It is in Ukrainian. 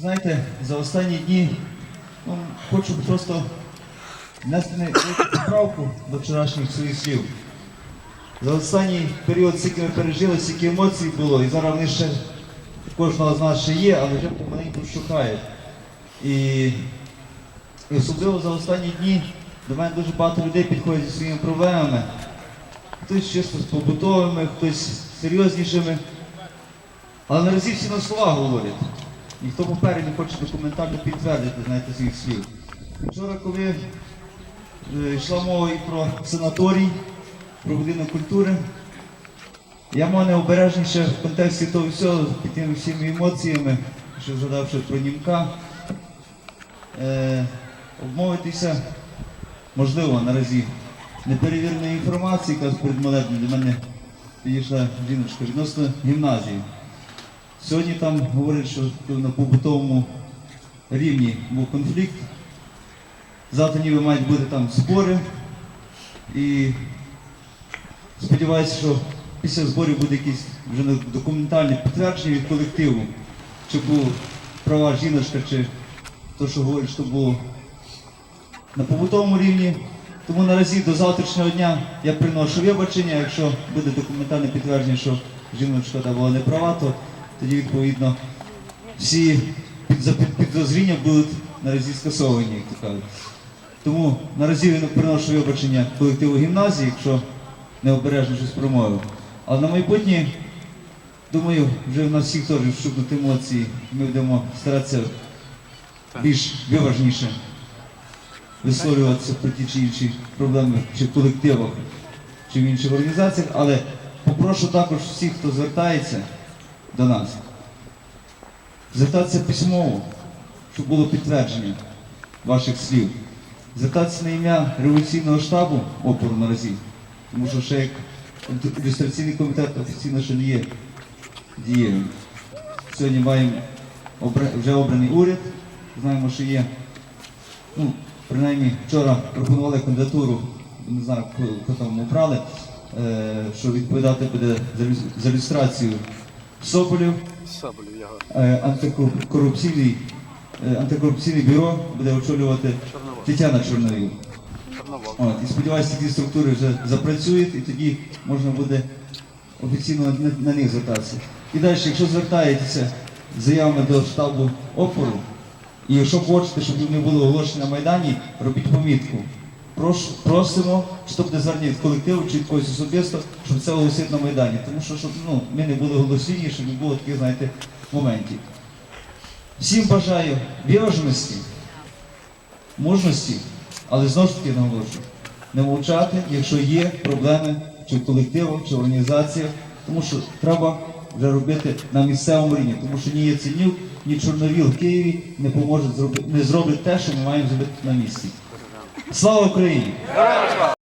знаєте, за останні дні ну, хочу просто внести поправку до вчорашніх своїх слів. За останній період, скільки ми пережили, стільки емоцій було, і зараз вони ще кожного з нас ще є, але вже помаленьку вщухають. І, і особливо за останні дні до мене дуже багато людей підходять зі своїми проблемами. Хтось чисто з побутовими, хтось серйознішими. Але наразі всі на слова говорять. Ніхто поперед не хоче документально підтвердити, знаєте, своїх слів. Вчора, коли е, йшла мова і про санаторій, про будинок культури, я мав необережніше в контексті того всього, під тими всіми емоціями, що згадавши про німка, е, обмовитися, можливо, наразі неперевіреної інформації, яка перед молебнем до мене підійшла жіночка відносно гімназії. Сьогодні там говорять, що на побутовому рівні був конфлікт. Завтра ніби мають бути там спори. І сподіваюся, що після зборів буде якісь вже документальне підтвердження від колективу, чи була права жіночка, чи то, що говорить, що було на побутовому рівні. Тому наразі до завтрашнього дня я приношу вибачення. Якщо буде документальне підтвердження, що жіночка була не права, то тоді відповідно всі під- під- підозріння будуть наразі скасовані, як то кажуть. Тому наразі я приношу вибачення колективу гімназії, якщо необережно щось промовив. Але на майбутнє, думаю, вже в нас всіх теж вщукнуть емоції. Ми будемо старатися більш виважніше висловлюватися про ті чи інші проблеми чи в колективах, чи в інших організаціях, але попрошу також всіх, хто звертається до нас, звертатися письмово, щоб було підтвердження ваших слів. Звертатися на ім'я революційного штабу опору наразі, тому що ще як ілюстраційний комітет офіційно ще не є дієвим. Сьогодні маємо вже обраний уряд, знаємо, що є ну, принаймні вчора пропонували кандидатуру, не знаю, хто, там обрали, е, що відповідати буде за люстрацію Його. е, антикорупційний, е, антикорупційне бюро буде очолювати. Тетяна Чорновіл. От, і сподіваюся, ці структури вже запрацюють, і тоді можна буде офіційно на, на них звертатися. І далі, якщо звертаєтеся з заявами до штабу опору, і якщо хочете, щоб вони були оголошені на Майдані, робіть помітку. Просимо, що буде звернення колективу чи когось особисто, щоб це оголосити на Майдані. Тому що щоб ну, ми не були голослівні, щоб не було таких, знаєте, моментів. Всім бажаю виваженості, мужності, але знову ж таки наголошую, не мовчати, якщо є проблеми чи в колективах, чи в організаціях, тому що треба вже робити на місцевому рівні, тому що ні Яценюк, ні Чорновіл в Києві не поможуть зробити, не зроблять те, що ми маємо зробити на місці. Слава Україні!